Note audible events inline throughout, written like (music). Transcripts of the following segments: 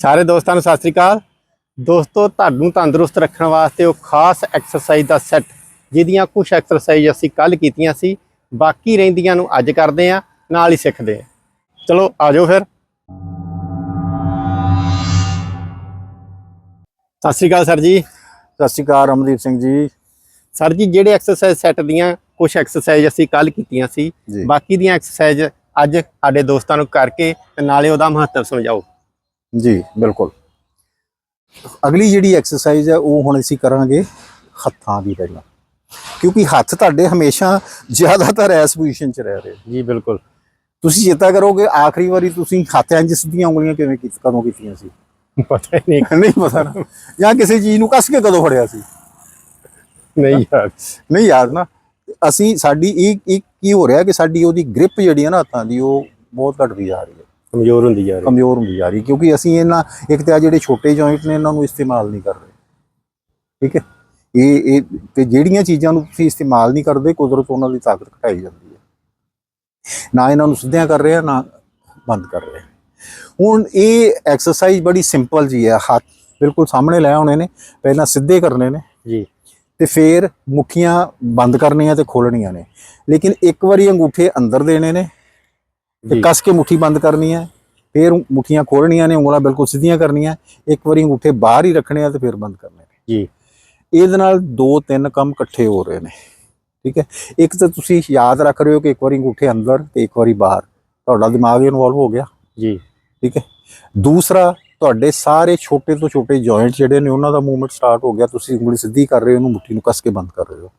ਸਾਰੇ ਦੋਸਤਾਂ ਨੂੰ ਸਤਿ ਸ੍ਰੀ ਅਕਾਲ। ਦੋਸਤੋ ਤੁਹਾਨੂੰ ਤੰਦਰੁਸਤ ਰੱਖਣ ਵਾਸਤੇ ਉਹ ਖਾਸ ਐਕਸਰਸਾਈਜ਼ ਦਾ ਸੈੱਟ ਜਿਹਦੀਆਂ ਕੁਝ ਐਕਸਰਸਾਈਜ਼ ਅਸੀਂ ਕੱਲ ਕੀਤੀਆਂ ਸੀ ਬਾਕੀ ਰਹਿੰਦੀਆਂ ਨੂੰ ਅੱਜ ਕਰਦੇ ਆ ਨਾਲ ਹੀ ਸਿੱਖਦੇ ਆ ਚਲੋ ਆਜੋ ਫਿਰ। ਸਤਿ ਸ੍ਰੀ ਅਕਾਲ ਸਰ ਜੀ। ਸਤਿ ਸ਼੍ਰੀ ਅਕਾਲ ਰਮਦੀਪ ਸਿੰਘ ਜੀ। ਸਰ ਜੀ ਜਿਹੜੇ ਐਕਸਰਸਾਈਜ਼ ਸੈੱਟ ਦੀਆਂ ਕੁਝ ਐਕਸਰਸਾਈਜ਼ ਅਸੀਂ ਕੱਲ ਕੀਤੀਆਂ ਸੀ ਬਾਕੀ ਦੀਆਂ ਐਕਸਰਸਾਈਜ਼ ਅੱਜ ਸਾਡੇ ਦੋਸਤਾਂ ਨੂੰ ਕਰਕੇ ਤੇ ਨਾਲੇ ਉਹਦਾ ਮਹੱਤਵ ਸਮਝਾਓ। ਜੀ ਬਿਲਕੁਲ। ਅਗਲੀ ਜਿਹੜੀ ਐਕਸਰਸਾਈਜ਼ ਹੈ ਉਹ ਹੁਣ ਅਸੀਂ ਕਰਾਂਗੇ ਹੱਥਾਂ ਦੀ ਪਹਿਲਾਂ। ਕਿਉਂਕਿ ਹੱਥ ਤੁਹਾਡੇ ਹਮੇਸ਼ਾ ਜ਼ਿਆਦਾਤਰ ਐਸ ਪੋਜੀਸ਼ਨ 'ਚ ਰਹਿ ਰਹੇ ਜੀ ਬਿਲਕੁਲ। ਤੁਸੀਂ ਚੇਤਾ ਕਰੋਗੇ ਆਖਰੀ ਵਾਰੀ ਤੁਸੀਂ ਹੱਥਾਂ 'ਚ ਸਿੱਧੀਆਂ ਉਂਗਲੀਆਂ ਕਿਵੇਂ ਕੀਤੀ ਕਦੋਂ ਕੀਤੀਆਂ ਸੀ? ਪਤਾ ਹੀ ਨਹੀਂ। ਨਹੀਂ ਪਤਾ ਨਾ। ਜਾਂ ਕਿਸੇ ਚੀਜ਼ ਨੂੰ ਕੱਸ ਕੇ ਕਦੋਂ ਫੜਿਆ ਸੀ? ਨਹੀਂ ਯਾਰ। ਨਹੀਂ ਯਾਦ ਨਾ ਅਸੀਂ ਸਾਡੀ ਇਹ ਕੀ ਹੋ ਰਿਹਾ ਕਿ ਸਾਡੀ ਉਹਦੀ ਗ੍ਰਿਪ ਜਿਹੜੀ ਹੈ ਨਾ ਹੱਥਾਂ ਦੀ ਉਹ ਬਹੁਤ ਘਟਦੀ ਜਾ ਰਹੀ ਹੈ। ਕਮਜ਼ੋਰ ਹੁੰਦੀ ਜਾ ਰਹੀ। ਕਮਜ਼ੋਰ ਹੁੰਦੀ ਜਾ ਰਹੀ ਕਿਉਂਕਿ ਅਸੀਂ ਇਹਨਾਂ ਇੱਕ ਤਾਂ ਆਹ ਜਿਹੜੇ ਛੋਟੇ ਜੁਆਇੰਟ ਨੇ ਇਹਨਾਂ ਨੂੰ ਇਸਤੇਮਾਲ ਨਹੀਂ ਕਰ ਰਹੇ। ਠੀਕ ਹੈ? ਇਹ ਇਹ ਤੇ ਜਿਹੜੀਆਂ ਚੀਜ਼ਾਂ ਨੂੰ ਤੁਸੀਂ ਇਸਤੇਮਾਲ ਨਹੀਂ ਕਰਦੇ ਕੁਦਰਤ ਉਹਨਾਂ ਦੀ ਤਾਕਤ ਘਟਾਈ ਜਾਂਦੀ ਹੈ। ਨਾ ਇਹਨਾਂ ਨੂੰ ਸਿੱਧਿਆਂ ਕਰ ਰਹੇ ਆ ਨਾ ਬੰਦ ਕਰ ਰਹੇ। ਆ। ਹੁਣ ਇਹ ਐਕਸਰਸਾਈਜ਼ ਬੜੀ ਸਿੰਪਲ ਜੀ ਹੈ ਹੱਥ ਬਿਲਕੁਲ ਸਾਹਮਣੇ ਲੈ ਆਉਣੇ ਨੇ ਪਹਿਲਾਂ ਸਿੱਧੇ ਕਰਨੇ ਨੇ। ਜੀ। ਤੇ ਫਿਰ ਮੁੱਠੀਆਂ ਬੰਦ ਕਰਨੀਆਂ ਤੇ ਖੋਲਣੀਆਂ ਨੇ। ਲੇਕਿਨ ਇੱਕ ਵਾਰੀ ਅੰਗੂਠੇ ਅੰਦਰ ਦੇਣੇ ਨੇ ਤੇ ਕੱਸ ਕੇ ਮੁੱਠੀ ਬੰਦ ਕਰਨੀ ਹੈ ਫਿਰ ਮੁੱਠੀਆਂ ਖੋਲਣੀਆਂ ਨੇ ਉਂਗਲਾਂ ਬਿਲਕੁਲ ਸਿੱਧੀਆਂ ਕਰਨੀਆਂ ਇੱਕ ਵਾਰੀ ਅੰਗੂਠੇ ਬਾਹਰ ਹੀ ਰੱਖਣੇ ਆ ਤੇ ਫਿਰ ਬੰਦ ਕਰਨੇ ਨੇ। ਜੀ। ਇਹਦੇ ਨਾਲ ਦੋ ਤਿੰਨ ਕੰਮ ਇਕੱਠੇ ਹੋ ਰਹੇ ਨੇ ਠੀਕ ਹੈ? ਇੱਕ ਤਾਂ ਤੁਸੀਂ ਯਾਦ ਰੱਖ ਰਹੇ ਹੋ ਕਿ ਇੱਕ ਵਾਰੀ ਅੰਗੂਠੇ ਅੰਦਰ ਤੇ ਇੱਕ ਵਾਰੀ ਬਾਹਰ ਤੁਹਾਡਾ ਦਿਮਾਗ ਇਨਵੋਲਵ ਹੋ ਗਿਆ। ਜੀ। ਠੀਕ ਹੈ? ਦੂਸਰਾ ਤੁਹਾਡੇ ਸਾਰੇ ਛੋਟੇ ਤੋਂ ਛੋਟੇ ਜੁਆਇੰਟ ਜਿਹੜੇ ਨੇ ਉਹਨਾਂ ਦਾ ਮੂਵਮੈਂਟ ਸਟਾਰਟ ਹੋ ਗਿਆ ਤੁਸੀਂ ਉਂਗਲੀ ਸਿੱਧੀ ਕਰ ਰਹੇ ਹੋ ਉਹਨੂੰ ਮੁੱਠੀ ਨੂੰ ਕੱਸ ਕੇ ਬੰਦ ਕਰ ਰਹੇ ਹੋ।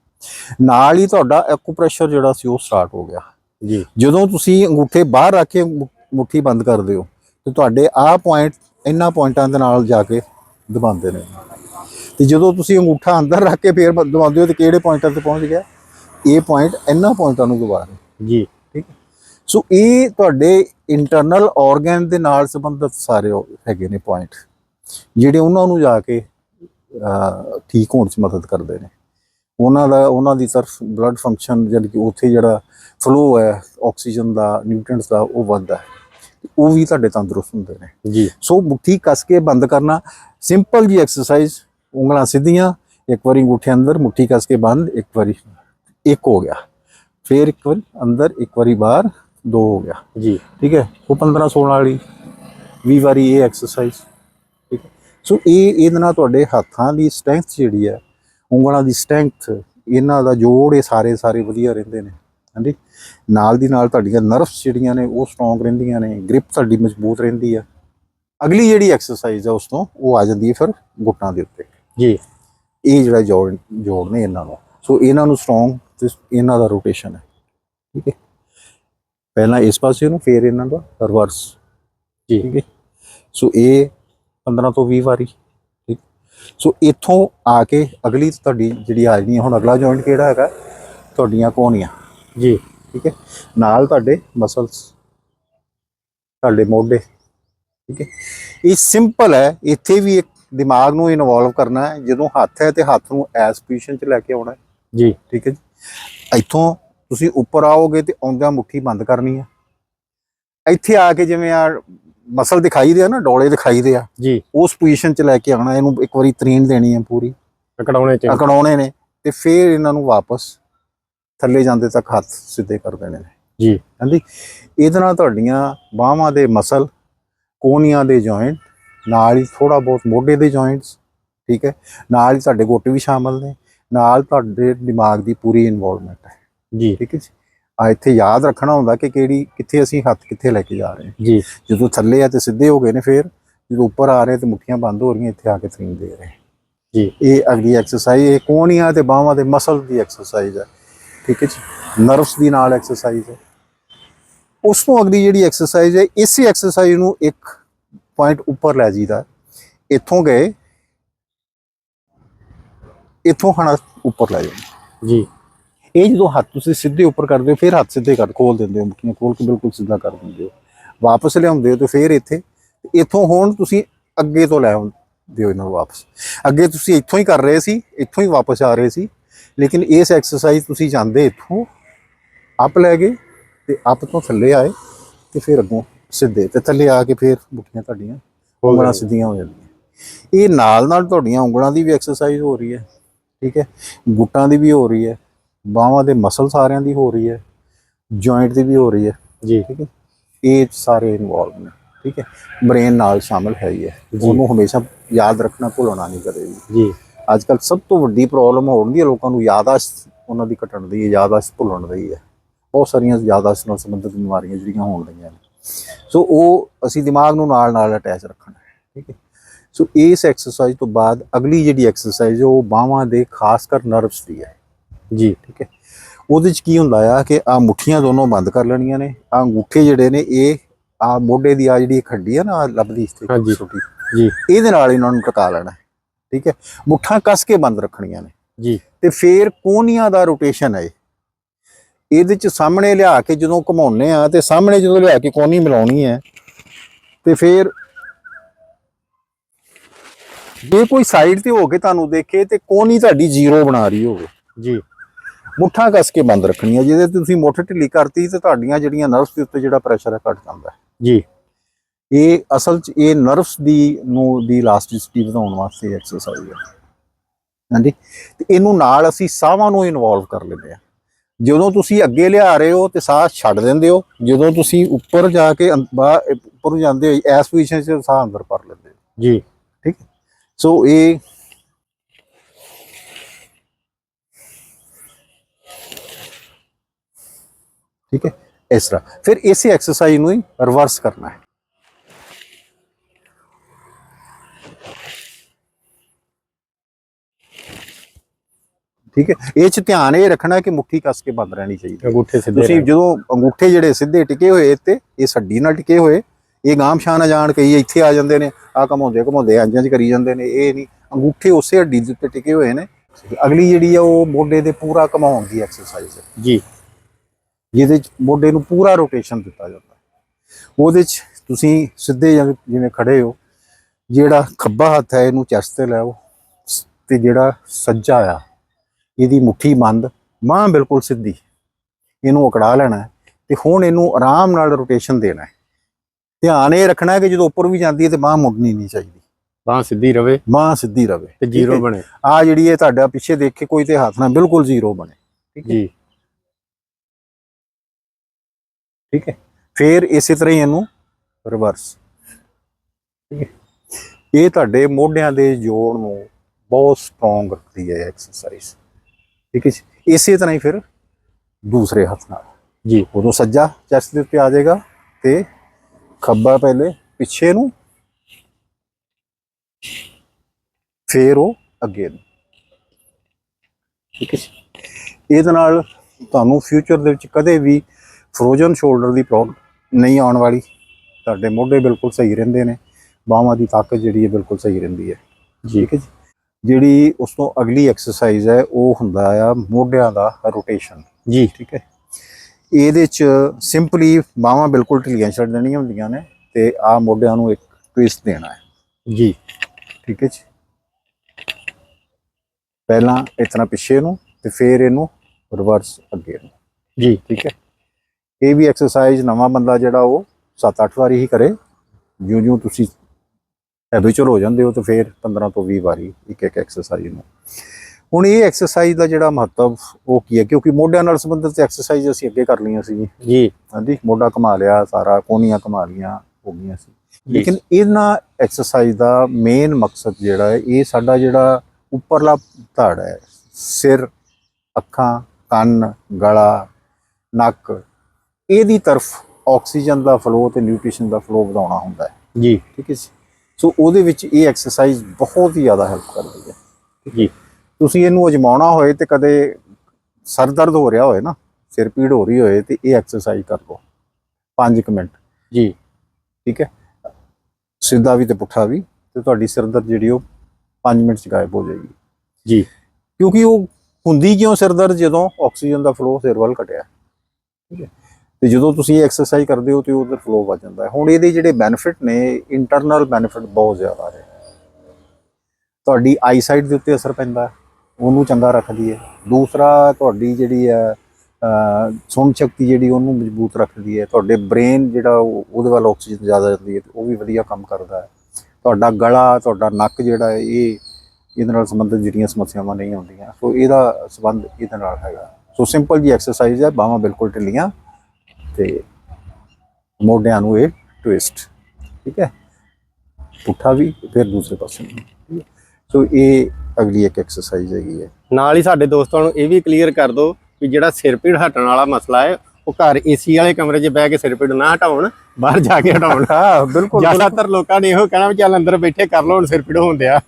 ਨਾਲ ਹੀ ਤੁਹਾਡਾ ਐਕੂਪ੍ਰੈਸ਼ਰ ਜਿਹੜਾ ਸੀ ਉਹ ਸਟਾਰਟ ਹੋ ਗਿਆ। ਜੀ। ਜਦੋਂ ਤੁਸੀਂ ਅੰਗੂਠੇ ਬਾਹਰ ਰੱਖ ਕੇ ਮੁੱਠੀ ਬੰਦ ਕਰਦੇ ਹੋ ਤੇ ਤੁਹਾਡੇ ਆਹ ਪੁਆਇੰਟ ਇਹਨਾਂ ਪੁਆਇੰਟਾਂ ਦੇ ਨਾਲ ਜਾ ਕੇ ਦਬਾਉਂਦੇ ਨੇ। ਤੇ ਜਦੋਂ ਤੁਸੀਂ ਅੰਗੂਠਾ ਅੰਦਰ ਰੱਖ ਕੇ ਫੇਰ ਦਬਾਉਂਦੇ ਹੋ ਤੇ ਕਿਹੜੇ ਪੁਆਇੰਟਾਂ ਤੇ ਪਹੁੰਚ ਗਿਆ? ਇਹ ਪੁਆਇੰਟ ਇਹਨਾਂ ਪੁਆਇੰਟਾਂ ਨੂੰ ਦਬਾ ਰਹੇ। ਜੀ। ਠੀਕ ਸੋ ਇਹ ਤੁਹਾਡੇ ਇੰਟਰਨਲ ਆਰਗਨ ਦੇ ਨਾਲ ਸੰਬੰਧਿਤ ਸਾਰੇ ਹੈਗੇ ਨੇ ਪੁਆਇੰਟ ਜਿਹੜੇ ਉਹਨਾਂ ਨੂੰ ਜਾ ਕੇ ਠੀਕ ਹੋਣ 'ਚ ਮਦਦ ਕਰਦੇ ਨੇ। ਉਹਨਾਂ ਦਾ ਉਹਨਾਂ ਦੀ ਤਰਫ ਬਲੱਡ ਫੰਕਸ਼ਨ ਜਾਣੀ ਕਿ ਉੱਥੇ ਜਿਹੜਾ ਫਲੋ ਹੈ ਆਕਸੀਜਨ ਦਾ ਨਿਊਟ੍ਰੀਐਂਟਸ ਦਾ ਉਹ ਵੱਧਦਾ ਹੈ। ਉਹ ਵੀ ਤੁਹਾਡੇ ਤੰਦਰੁਸਤ ਹੁੰਦੇ ਨੇ। ਜੀ। ਸੋ ਮੁੱਠੀ ਕੱਸ ਕੇ ਬੰਦ ਕਰਨਾ ਸਿੰਪਲ ਜੀ ਐਕਸਰਸਾਈਜ਼ ਉਂਗਲਾਂ ਸਿੱਧੀਆਂ ਇੱਕ ਵਾਰੀ ਅੰਗੂਠੇ ਅੰਦਰ ਮੁੱਠੀ ਕੱਸ ਕੇ ਬੰਦ ਇੱਕ ਵਾਰੀ ਇੱਕ ਹੋ ਗਿਆ। ਫਿਰ ਇੱਕ ਵਾਰੀ ਅੰਦਰ ਇੱਕ ਵਾਰੀ ਬਾਹਰ ਦੋ ਹੋ ਗਿਆ। ਜੀ। ਠੀਕ ਹੈ? ਉਹ 15 16 ਵਾਲੀ 20 ਵਾਰੀ ਇਹ ਐਕਸਰਸਾਈਜ਼ ਠੀਕ ਹੈ? ਸੋ ਇਹ ਇਹਦੇ ਨਾਲ ਤੁਹਾਡੇ ਹੱਥਾਂ ਦੀ ਸਟਰੈਂਥ ਜਿਹੜੀ ਹੈ ਉਂਗਲਾਂ ਦੀ ਸਟਰੈਂਥ ਇਹਨਾਂ ਦਾ ਜੋੜ ਇਹ ਸਾਰੇ ਸਾਰੇ ਵਧੀਆ ਰਹਿੰਦੇ ਨੇ। ਹਾਂਜੀ? ਨਾਲ ਦੀ ਨਾਲ ਤੁਹਾਡੀਆਂ ਨਰਵਸ ਜਿਹੜੀਆਂ ਨੇ ਉਹ ਸਟਰੋਂਗ ਰਹਿੰਦੀਆਂ ਨੇ ਗ੍ਰਿਪ ਤੁਹਾਡੀ ਮਜ਼ਬੂਤ ਰਹਿੰਦੀ ਆ। ਅਗਲੀ ਜਿਹੜੀ ਐਕਸਰਸਾਈਜ਼ ਹੈ ਉਸ ਤੋਂ ਉਹ ਆ ਜਾਂਦੀ ਹੈ ਫਿਰ ਗੁੱਟਾਂ ਦੇ ਉੱਤੇ। ਜੀ। ਇਹ ਜਿਹੜਾ ਜੋੜ ਜੋੜ ਨੇ ਇਹਨਾਂ ਨੂੰ। ਸੋ ਇਹਨਾਂ ਨੂੰ ਸਟਰੋਂਗ ਤੇ ਇਹਨਾਂ ਦਾ ਰੋਟੇਸ਼ਨ ਹੈ। ਠੀਕ ਹੈ? ਪਹਿਲਾਂ ਇਸ ਪਾਸੇ ਨੂੰ ਫਿਰ ਇਹਨਾਂ ਦਾ ਰਿਵਰਸ ਜੀ। ਠੀਕ ਹੈ? ਸੋ ਇਹ 15 ਤੋਂ 20 ਵਾਰੀ ਸੋ ਇੱਥੋਂ ਆ ਕੇ ਅਗਲੀ ਤੁਹਾਡੀ ਜਿਹੜੀ ਆ ਜਾਣੀ ਹੁਣ ਅਗਲਾ ਜੁਆਇੰਟ ਕਿਹੜਾ ਹੈਗਾ? ਤੁਹਾਡੀਆਂ ਕੋਹਨੀਆਂ ਜੀ। ਠੀਕ ਹੈ? ਨਾਲ ਤੁਹਾਡੇ ਮਸਲਸ ਤੁਹਾਡੇ ਮੋਢੇ। ਠੀਕ ਹੈ? ਇਹ ਸਿੰਪਲ ਹੈ ਇੱਥੇ ਵੀ ਇੱਕ ਦਿਮਾਗ ਨੂੰ ਇਨਵੋਲਵ ਕਰਨਾ ਹੈ ਜਦੋਂ ਹੱਥ ਹੈ ਤੇ ਹੱਥ ਨੂੰ ਐਸ ਪੋਜੀਸ਼ਨ 'ਚ ਲੈ ਕੇ ਆਉਣਾ ਹੈ। ਜੀ। ਠੀਕ ਹੈ ਜੀ? ਇੱਥੋਂ ਤੁਸੀਂ ਉੱਪਰ ਆਓਗੇ ਤੇ ਆਉਂਦਿਆਂ ਮੁੱਠੀ ਬੰਦ ਕਰਨੀ ਹੈ। ਇੱਥੇ ਆ ਕੇ ਜਿਵੇਂ ਆ ਮਸਲ ਦਿਖਾਈ ਦੇ ਆ ਨਾ ਡੋਲੇ ਦਿਖਾਈ ਦੇ ਆ। ਜੀ। ਉਸ ਪੋਜੀਸ਼ਨ 'ਚ ਲੈ ਕੇ ਆਉਣਾ ਇਹਨੂੰ ਇੱਕ ਵਾਰੀ ਤਰੀਨ ਦੇਣੀ ਹੈ ਪੂਰੀ। ਕਟਾਉਣੇ ਚ। ਅਕੜਾਉਣੇ ਨੇ ਤੇ ਫਿਰ ਇਹਨਾਂ ਨੂੰ ਵਾਪਸ ਥੱਲੇ ਜਾਂਦੇ ਤੱਕ ਹੱਥ ਸਿੱਧੇ ਕਰ ਦੇਣੇ ਨੇ। ਜੀ। ਹਾਂਜੀ। ਇਹਦੇ ਨਾਲ ਤੁਹਾਡੀਆਂ ਬਾਹਾਂ ਦੇ ਮਸਲ ਕੋਹਨੀਆਂ ਦੇ ਜੁਆਇੰਟ ਨਾਲ ਹੀ ਥੋੜਾ ਬਹੁਤ ਮੋਢੇ ਦੇ ਜੁਆਇੰਟਸ ਠੀਕ ਹੈ। ਨਾਲ ਹੀ ਤੁਹਾਡੇ ਗੋਟੇ ਵੀ ਸ਼ਾਮਲ ਨੇ ਨਾਲ ਤੁਹਾਡੇ ਦਿਮਾਗ ਦੀ ਪੂਰੀ ਇਨਵੋਲਵਮੈਂਟ ਹੈ। ਜੀ। ਠੀਕ ਹੈ ਜੀ। ਆ ਇੱਥੇ ਯਾਦ ਰੱਖਣਾ ਹੁੰਦਾ ਕਿ ਕਿਹੜੀ ਕਿੱਥੇ ਅਸੀਂ ਹੱਥ ਕਿੱਥੇ ਲੈ ਕੇ ਜਾ ਰਹੇ ਹਾਂ। ਜੀ। ਜਦੋਂ ਥੱਲੇ ਆ ਤੇ ਸਿੱਧੇ ਹੋ ਗਏ ਨੇ ਫਿਰ ਜਦੋਂ ਉੱਪਰ ਆ ਰਹੇ ਤੇ ਮੁੱਠੀਆਂ ਬੰਦ ਹੋ ਰਹੀਆਂ ਇੱਥੇ ਆ ਕੇ ਤਰੀਨ ਦੇ ਰਹੇ। ਜੀ। ਇਹ ਅਗਲੀ ਐਕਸਰਸਾਈਜ਼ ਇਹ ਕੋਹਨੀਆਂ ਤੇ ਬਾਹਾਂ ਦੇ ਮਸਲ ਦੀ ਐਕਸਰਸਾਈਜ਼ ਹੈ ਠੀਕ ਹੈ ਜੀ? ਨਰਵਸ ਦੀ ਨਾਲ ਐਕਸਰਸਾਈਜ਼ ਹੈ ਉਸ ਤੋਂ ਅਗਲੀ ਜਿਹੜੀ ਐਕਸਰਸਾਈਜ਼ ਹੈ ਇਸੇ ਐਕਸਰਸਾਈਜ਼ ਨੂੰ ਇੱਕ ਪੁਆਇੰਟ ਉੱਪਰ ਲੈ ਜੀਦਾ ਇੱਥੋਂ ਗਏ ਇੱਥੋਂ ਹਣਾ ਉੱਪਰ ਲੈ ਜਾਂਦੇ ਜੀ। ਇਹ ਜਦੋਂ ਹੱਥ ਤੁਸੀਂ ਸਿੱਧੇ ਉੱਪਰ ਕਰਦੇ ਹੋ ਫਿਰ ਹੱਥ ਸਿੱਧੇ ਕਰ ਖੋਲ ਦਿੰਦੇ ਹੋ ਮੁੱਠੀਆਂ ਖੋਲ ਕੇ ਬਿਲਕੁਲ ਸਿੱਧਾ ਕਰ ਦਿੰਦੇ ਹੋ। ਵਾਪਸ ਲਿਆਉਂਦੇ ਹੋ ਤੇ ਫਿਰ ਇੱਥੇ ਇੱਥੋਂ ਹੁਣ ਤੁਸੀਂ ਅੱਗੇ ਤੋਂ ਲੈ ਆਉਂਦੇ ਹੋ ਇਹਨਾਂ ਨੂੰ ਵਾਪਸ। ਅੱਗੇ ਤੁਸੀਂ ਇੱਥੋਂ ਹੀ ਕਰ ਰਹੇ ਸੀ ਇੱਥੋਂ ਹੀ ਵਾਪਸ ਆ ਰਹੇ ਸੀ ਲੇਕਿਨ ਇਸ ਐਕਸਰਸਾਈਜ਼ ਤੁਸੀਂ ਜਾਂਦੇ ਇੱਥੋਂ ਅਪ ਲੈ ਗਏ ਤੇ ਅਪ ਤੋਂ ਥੱਲੇ ਆਏ ਤੇ ਫਿਰ ਅੱਗੋਂ ਸਿੱਧੇ ਤੇ ਥੱਲੇ ਆ ਕੇ ਫਿਰ ਮੁੱਠੀਆਂ ਤੁਹਾਡੀਆਂ ਉਂਗਲਾਂ। ਸਿੱਧੀਆਂ ਹੋ ਜਾਂਦੀਆਂ। ਇਹ ਨਾਲ ਨਾਲ ਤੁਹਾਡੀਆਂ ਉਂਗਲਾਂ ਦੀ ਵੀ ਐਕਸਰਸਾਈਜ਼ ਹੋ ਰਹੀ ਹੈ ਠੀਕ ਹੈ? ਗੁੱਟਾਂ ਦੀ ਵੀ ਹੋ ਰਹੀ ਹੈ ਬਾਹਾਂ ਦੇ ਮਸਲ ਸਾਰਿਆਂ ਦੀ ਹੋ ਰਹੀ ਹੈ ਜੁਆਇੰਟ ਦੀ ਵੀ ਹੋ ਰਹੀ ਹੈ ਜੀ। ਠੀਕ ਹੈ? ਇਹ ਸਾਰੇ ਇਨਵੋਲਵ ਨੇ ਠੀਕ ਹੈ? ਬ੍ਰੇਨ ਨਾਲ ਸ਼ਾਮਲ ਹੈ ਹੀ ਹੈ। ਉਹਨੂੰ ਹਮੇਸ਼ਾ ਯਾਦ ਰੱਖਣਾ ਭੁੱਲਣਾ ਨਹੀਂ ਕਦੇ ਵੀ। ਜੀ। ਅੱਜ ਕੱਲ ਸਭ ਤੋਂ ਵੱਡੀ ਪ੍ਰੋਬਲਮ ਹੋਣ ਦੀ ਹੈ ਲੋਕਾਂ ਨੂੰ ਯਾਦਾਸ਼ਤ ਉਹਨਾਂ ਦੀ ਘਟਣ ਦੀ ਹੈ ਯਾਦਾਸ਼ਤ ਭੁੱਲਣ ਦੀ ਹੈ। ਬਹੁਤ ਸਾਰੀਆਂ ਯਾਦਾਸ਼ਤ ਨਾਲ ਸੰਬੰਧਿਤ ਬਿਮਾਰੀਆਂ ਜਿਹੜੀਆਂ ਹੋਣ ਦੀਆਂ ਨੇ। ਸੋ ਉਹ ਅਸੀਂ ਦਿਮਾਗ ਨੂੰ ਨਾਲ ਨਾਲ ਅਟੈਚ ਰੱਖਣਾ ਹੈ ਠੀਕ ਹੈ? ਸੋ ਇਸ ਐਕਸਰਸਾਈਜ਼ ਤੋਂ ਬਾਅਦ ਅਗਲੀ ਜਿਹੜੀ ਐਕਸਰਸਾਈਜ਼ ਉਹ ਬਾਹਾਂ ਦੇ ਖਾਸ ਕਰ ਨਰਵਸ ਦੀ ਹੈ। ਜੀ। ਠੀਕ ਹੈ। ਉਹਦੇ ਚ ਕੀ ਹੁੰਦਾ ਆ ਕਿ ਆ ਮੁੱਠੀਆਂ ਦੋਨੋਂ ਬੰਦ ਕਰ ਲੈਣੀਆਂ ਨੇ। ਆ ਅੰਗੂਠੇ ਜਿਹੜੇ ਨੇ ਇਹ ਆ ਮੋਢੇ ਦੀ ਆ ਜਿਹੜੀ ਖੱਡੀ ਆ ਨਾ ਲੱਭਦੀ ਇਸ ਤੇ ਹਾਂਜੀ। ਛੋਟੀ। ਜੀ। ਇਹਦੇ ਨਾਲ ਇਹਨਾਂ ਨੂੰ ਟਿਕਾ ਲੈਣਾ। ਠੀਕ ਹੈ। ਮੁੱਠਾਂ ਕੱਸ ਕੇ ਬੰਦ ਰੱਖਣੀਆਂ ਨੇ। ਜੀ। ਤੇ ਫੇਰ ਕੋਨੀਆਂ ਦਾ ਰੋਟੇਸ਼ਨ ਹੈ ਇਹ। ਇਹਦੇ ਚ ਸਾਹਮਣੇ ਲਿਆ ਕੇ ਜਦੋਂ ਘੁਮਾਉਨੇ ਆ ਤੇ ਸਾਹਮਣੇ ਜਦੋਂ ਲਿਆ ਕੇ ਕੋਨੀ ਮਿਲਾਉਣੀ ਹੈ ਤੇ ਫੇਰ ਜੇ ਕੋਈ ਸਾਈਡ ਤੇ ਹੋ ਕੇ ਤੁਹਾਨੂੰ ਦੇਖੇ ਤੇ ਕੋਨੀ ਤੁਹਾਡੀ ਜ਼ੀਰੋ ਬਣਾ ਰਹੀ ਹੋਵੇ। ਜੀ। ਮੁੱਠਾਂ ਕੱਸ ਕੇ ਬੰਦ ਰੱਖਣੀਆਂ ਜਿਹਦੇ ਤੇ ਤੁਸੀਂ ਮੁੱਠ ਢਿੱਲੀ ਕਰਤੀ ਤੇ ਤੁਹਾਡੀਆਂ ਜਿਹੜੀਆਂ ਨਰਵਸ ਦੇ ਉੱਤੇ ਜਿਹੜਾ ਪ੍ਰੈਸ਼ਰ ਹੈ ਘਟ ਜਾਂਦਾ ਜੀ। ਇਹ ਅਸਲ 'ਚ ਇਹ ਨਰਵਸ ਦੀ ਨੂੰ ਦੀ ਇਲਾਸਟਿਸਿਟੀ ਵਧਾਉਣ ਵਾਸਤੇ ਐਕਸਰਸਾਈਜ਼ ਹੈ। ਹਾਂਜੀ? ਤੇ ਇਹਨੂੰ ਨਾਲ ਅਸੀਂ ਸਾਹਾਂ ਨੂੰ ਇਨਵੋਲਵ ਕਰ ਲੈਂਦੇ ਆ ਜਦੋਂ ਤੁਸੀਂ ਅੱਗੇ ਲਿਆ ਰਹੇ ਹੋ ਤੇ ਸਾਹ ਛੱਡ ਦਿੰਦੇ ਹੋ ਜਦੋਂ ਤੁਸੀਂ ਉੱਪਰ ਜਾ ਕੇ ਉੱਪਰ ਨੂੰ ਜਾਂਦੇ ਹੋ ਐਸ ਪੋਜੀਸ਼ਨ 'ਚ ਸਾਹ ਅੰਦਰ ਭਰ ਲੈਂਦੇ ਹੋ। ਜੀ। ਠੀਕ ਸੋ ਇਹ ਠੀਕ ਹੈ? ਇਸ ਤਰ੍ਹਾਂ। ਫਿਰ ਇਸੇ ਐਕਸਰਸਾਈਜ਼ ਨੂੰ ਹੀ ਰਿਵਰਸ ਕਰਨਾ ਹੈ। ਠੀਕ ਹੈ? ਇਹ ਚ ਧਿਆਨ ਇਹ ਰੱਖਣਾ ਕਿ ਮੁੱਠੀ ਕੱਸ ਕੇ ਬੰਦ ਰਹਿਣੀ ਚਾਹੀਦੀ ਹੈ। ਅੰਗੂਠੇ ਸਿੱਧੇ ਤੁਸੀਂ। ਜਦੋਂ ਅੰਗੂਠੇ ਜਿਹੜੇ ਸਿੱਧੇ ਟਿਕੇ ਹੋਏ ਤੇ ਇਹ ਸੱਡੀ ਨਾਲ ਟਿਕੇ ਹੋਏ ਇਹ ਗਾਮ ਸ਼ਾਨ ਆ ਜਾਣ ਕਈ ਇੱਥੇ ਆ ਜਾਂਦੇ ਨੇ ਆ ਘਮਾਉਂਦੇ ਘਮਾਉਂਦੇ ਅੰਜਾਂ ਚ ਕਰੀ ਜਾਂਦੇ ਨੇ ਇਹ ਨਹੀਂ। ਅੰਗੂਠੇ ਉਸੇ ਹੱਡੀ ਦੇ ਉੱਤੇ ਟਿਕੇ ਹੋਏ ਨੇ। ਅਗਲੀ ਜਿਹੜੀ ਆ ਉਹ ਮੋਢੇ ਦੇ ਪੂਰਾ ਘਮਾਉਣ ਦੀ ਐਕਸਰਸਾਈਜ਼ ਹੈ। ਜੀ। ਜਿਹਦੇ ਚ ਮੋਢੇ ਨੂੰ ਪੂਰਾ ਰੋਟੇਸ਼ਨ ਦਿੱਤਾ ਜਾਂਦਾ ਉਹਦੇ ਚ ਤੁਸੀਂ ਸਿੱਧੇ ਜਿਵੇਂ ਖੜੇ ਹੋ ਜਿਹੜਾ ਖੱਬਾ ਹੱਥ ਹੈ ਇਹਨੂੰ ਚੈਸਟ ਤੇ ਲਾਓ ਤੇ ਜਿਹੜਾ ਸੱਜਾ ਆ ਇਹਦੀ ਮੁੱਠੀ ਬੰਦ ਬਾਂਹ ਬਿਲਕੁਲ ਸਿੱਧੀ ਇਹਨੂੰ ਅਕੜਾ ਲੈਣਾ ਤੇ ਹੁਣ ਇਹਨੂੰ ਆਰਾਮ ਨਾਲ ਰੋਟੇਸ਼ਨ ਦੇਣਾ ਹੈ। ਧਿਆਨ ਇਹ ਰੱਖਣਾ ਹੈ ਕਿ ਜਦੋਂ ਉੱਪਰ ਵੀ ਜਾਂਦੀ ਹੈ ਤੇ ਬਾਂਹ ਮੁੜਨੀ ਨਹੀਂ ਚਾਹੀਦੀ। ਬਾਹ ਸਿੱਧੀ ਰਵੇ। ਬਾਂਹ ਸਿੱਧੀ ਰਵੇ। ਤੇ ਜ਼ੀਰੋ ਬਣੇ। ਆ ਜਿਹੜੀ ਇਹ ਤੁਹਾਡਾ ਪਿੱਛੇ ਦੇਖ ਕੇ ਕੋਈ ਤੇ ਹੱਥ ਨਾਲ ਬਿਲਕੁਲ ਜ਼ੀਰੋ ਬਣੇ। ਠੀਕ ਹੈ ਜੀ? ਠੀਕ ਹੈ। ਫਿਰ ਇਸੇ ਤਰ੍ਹਾਂ ਹੀ ਇਹਨੂੰ ਰਿਵਰਸ ਠੀਕ ਹੈ। ਇਹ ਤੁਹਾਡੇ ਮੋਢਿਆਂ ਦੇ ਜੋੜ ਨੂੰ ਬਹੁਤ ਸਟਰੋਂਗ ਰੱਖਦੀ ਹੈ ਐਕਸਰਸਾਈਜ਼ ਠੀਕ ਹੈ ਜੀ। ਇਸੇ ਤਰ੍ਹਾਂ ਹੀ ਫਿਰ ਦੂਸਰੇ ਹੱਥ ਨਾਲ। ਜੀ। ਉਦੋਂ ਸੱਜਾ ਚੈਸਟ ਦੇ ਉੱਤੇ ਆ ਜਾਏਗਾ ਤੇ ਖੱਬਾ ਪਹਿਲੇ ਪਿੱਛੇ ਨੂੰ ਫੇਰ ਉਹ ਅੱਗੇ ਨੂੰ। ਠੀਕ ਹੈ ਜੀ। ਇਹਦੇ ਨਾਲ ਤੁਹਾਨੂੰ ਫਿਊਚਰ ਦੇ ਵਿੱਚ ਕਦੇ ਵੀ ਫਰੋਜ਼ਨ ਸ਼ੋਲਡਰ ਦੀ ਪ੍ਰੋਬਲਮ ਨਹੀਂ ਆਉਣ ਵਾਲੀ। ਤੁਹਾਡੇ ਮੋਢੇ ਬਿਲਕੁਲ ਸਹੀ ਰਹਿੰਦੇ ਨੇ। ਬਾਹਾਂ ਦੀ ਤਾਕਤ ਜਿਹੜੀ ਹੈ ਬਿਲਕੁਲ ਸਹੀ ਰਹਿੰਦੀ ਹੈ। ਠੀਕ ਹੈ ਜੀ। ਜਿਹੜੀ ਉਸ ਤੋਂ ਅਗਲੀ ਐਕਸਰਸਾਈਜ਼ ਹੈ ਉਹ ਹੁੰਦਾ ਆ ਮੋਢਿਆਂ ਦਾ ਰੋਟੇਸ਼ਨ ਜੀ। ਠੀਕ ਹੈ। ਇਹਦੇ ਚ ਸਿੰਪਲੀ ਬਾਹਾਂ ਬਿਲਕੁਲ ਢਿੱਲੀਆਂ ਛੱਡ ਦੇਣੀਆਂ ਹੁੰਦੀਆਂ ਨੇ ਤੇ ਆ ਮੋਢਿਆਂ ਨੂੰ ਇੱਕ ਟਵਿਸਟ ਦੇਣਾ ਹੈ। ਜੀ। ਠੀਕ ਹੈ ਜੀ। ਪਹਿਲਾਂ ਇਤਨਾ ਪਿੱਛੇ ਨੂੰ ਤੇ ਫਿਰ ਇਹਨੂੰ ਰਿਵਰਸ ਅੱਗੇ ਨੂੰ। ਜੀ। ਠੀਕ ਹੈ। ਇਹ ਵੀ ਐਕਸਰਸਾਈਜ਼ ਨਵਾਂ ਬੰਦਾ ਜਿਹੜਾ ਉਹ 7-8 ਵਾਰੀ ਹੀ ਕਰੇ। ਜਿਉਂ ਜਿਉਂ ਤੁਸੀਂ ਹੈਬਿਚੁਅਲ ਹੋ ਜਾਂਦੇ ਹੋ ਤਾਂ ਫਿਰ 15 ਤੋਂ 20 ਵਾਰੀ ਇੱਕ ਇੱਕ ਐਕਸਰਸਾਈਜ਼ ਨੂੰ। ਹੁਣ ਇਹ ਐਕਸਰਸਾਈਜ਼ ਦਾ ਜਿਹੜਾ ਮਹੱਤਵ ਉਹ ਕੀ ਹੈ? ਕਿਉਂਕਿ ਮੋਢਿਆਂ ਨਾਲ ਸੰਬੰਧਿਤ ਐਕਸਰਸਾਈਜ਼ ਅਸੀਂ ਅੱਗੇ ਕਰ ਲਈਆਂ ਸੀ ਜੀ। ਹਾਂਜੀ ਮੋਢਾ ਘੁਮਾ ਲਿਆ ਸਾਰਾ ਕੋਨੀਆਂ ਘੁਮਾ ਲੀਆਂ ਹੋ ਗਈਆਂ ਸੀ। ਲੇਕਿਨ ਇਹਨਾਂ ਐਕਸਰਸਾਈਜ਼ ਦਾ ਮੇਨ ਮਕਸਦ ਜਿਹੜਾ ਹੈ ਇਹ ਸਾਡਾ ਜਿਹੜਾ ਉੱਪਰਲਾ ਧੜ ਹੈ। ਸਿਰ ਅੱਖਾਂ ਕੰਨ ਗਲਾ ਨੱਕ ਇਹਦੀ ਤਰਫ ਆਕਸੀਜਨ ਦਾ ਫਲੋ ਤੇ ਨਿਊਟ੍ਰੀਸ਼ਨ ਦਾ ਫਲੋ ਵਧਾਉਣਾ ਹੁੰਦਾ ਹੈ। ਜੀ। ਠੀਕ ਹੈ ਜੀ। ਸੋ ਉਹਦੇ ਵਿੱਚ ਇਹ ਐਕਸਰਸਾਈਜ਼ ਬਹੁਤ ਹੀ ਜ਼ਿਆਦਾ ਹੈਲਪ ਕਰਦੀ ਹੈ। ਜੀ। ਤੁਸੀਂ ਇਹਨੂੰ ਅਜਮਾਉਣਾ ਹੋਏ ਤੇ ਕਦੇ ਸਰ ਦਰਦ ਹੋ ਰਿਹਾ ਹੋਏ ਨਾ ਸਿਰ ਪੀੜ ਹੋ ਰਹੀ ਹੋਏ ਤੇ ਇਹ ਐਕਸਰਸਾਈਜ਼ ਕਰ ਲਓ। 5 ਮਿੰਟ। ਜੀ। ਠੀਕ ਹੈ। ਸਿੱਧਾ ਵੀ ਤੇ ਪੁੱਠਾ ਵੀ ਤੇ ਤੁਹਾਡੀ ਸਿਰ ਦਰਦ ਜਿਹੜੀ ਉਹ 5 ਮਿੰਟ ਚ ਗਾਇਬ ਹੋ ਜਾਏਗੀ। ਜੀ। ਕਿਉਂਕਿ ਉਹ ਹੁੰਦੀ ਕਿਉਂ ਸਿਰ ਦਰਦ? ਜਦੋਂ ਆਕਸੀਜਨ ਦਾ ਫਲੋ ਸਿਰ ਵੱਲ ਘਟਿਆ। ਠੀਕ ਹੈ। ਤੇ ਜਦੋਂ ਤੁਸੀਂ ਐਕਸਰਸਾਈਜ਼ ਕਰਦੇ ਹੋ ਤੇ ਉਧਰ ਫਲੋ ਵੱਧ ਜਾਂਦਾ ਹੈ। ਹੁਣ ਇਹਦੇ ਜਿਹੜੇ ਬੈਨੀਫਿਟ ਨੇ ਇੰਟਰਨਲ ਬੈਨੀਫਿਟ ਬਹੁਤ ਜ਼ਿਆਦਾ ਹੈ। ਤੁਹਾਡੀ ਆਈਸਾਈਟ ਦੇ ਉੱਤੇ ਅਸਰ ਪੈਂਦਾ ਉਹਨੂੰ ਚੰਗਾ ਰੱਖਦੀ ਹੈ ਦੂਸਰਾ, ਤੁਹਾਡੀ ਜਿਹੜੀ ਹੈ ਸੁਣ ਸ਼ਕਤੀ ਜਿਹੜੀ ਉਹਨੂੰ ਮਜ਼ਬੂਤ ਰੱਖਦੀ ਹੈ ਤੁਹਾਡੇ ਬ੍ਰੇਨ ਜਿਹੜਾ ਉਹ- ਉਹਦੇ ਵੱਲ ਆਕਸੀਜਨ ਜ਼ਿਆਦਾ ਜਾਂਦੀ ਹੈ ਤੇ ਉਹ ਵੀ ਵਧੀਆ ਕੰਮ ਕਰਦਾ ਹੈ। ਤੁਹਾਡਾ ਗਲਾ, ਤੁਹਾਡਾ ਨੱਕ ਜਿਹੜਾ ਹੈ, ਇਹ, ਇਹਦੇ ਨਾਲ ਸੰਬੰਧਿਤ ਜਿਹੜੀਆਂ ਸਮੱਸਿਆਵਾਂ ਨਹੀਂ ਆਉਂਦੀਆਂ। ਸੋ ਇਹਦਾ ਸੰਬੰਧ ਇਹਦੇ ਨਾਲ ਹੈਗਾ। ਸੋ ਸਿੰਪਲ ਜੀ ਐਕਸਰਸਾਈਜ਼ ਹੈ, ਬਾਹਾਂ ਬਿਲਕੁਲ ਢਿੱਲੀਆਂ। ਤੇ ਮੋਢਿਆਂ ਨੂੰ ਇਹ ਟਵਿਸਟ ਠੀਕ ਹੈ? ਪੁੱਠਾ ਵੀ ਫਿਰ ਦੂਸਰੇ ਪਾਸੇ ਨੂੰ। ਸੋ ਇਹ ਅਗਲੀ ਇੱਕ ਐਕਸਰਸਾਈਜ਼ ਹੈਗੀ ਹੈ। ਨਾਲ ਹੀ ਸਾਡੇ ਦੋਸਤਾਂ ਨੂੰ ਇਹ ਵੀ ਕਲੀਅਰ ਕਰ ਦਿਓ ਕਿ ਜਿਹੜਾ ਸਿਰ ਪੀੜ ਹਟਣ ਵਾਲਾ ਮਸਲਾ ਹੈ ਉਹ ਘਰ ਏਸੀ ਵਾਲੇ ਕਮਰੇ 'ਚ ਬਹਿ ਕੇ ਸਿਰ ਪੀੜ ਨਾ ਹਟਾਉਣ ਬਾਹਰ ਜਾ ਕੇ ਹਟਾਉਣ। ਹਾਂ ਬਿਲਕੁਲ ਜ਼ਿਆਦਾਤਰ ਲੋਕਾਂ ਨੇ ਇਹੋ ਕਹਿਣਾ ਵੀ ਚੱਲ ਅੰਦਰ ਬੈਠੇ ਕਰ ਲਓ ਹੁਣ ਸਿਰ ਪੀੜ ਹੁੰਦੇ ਆ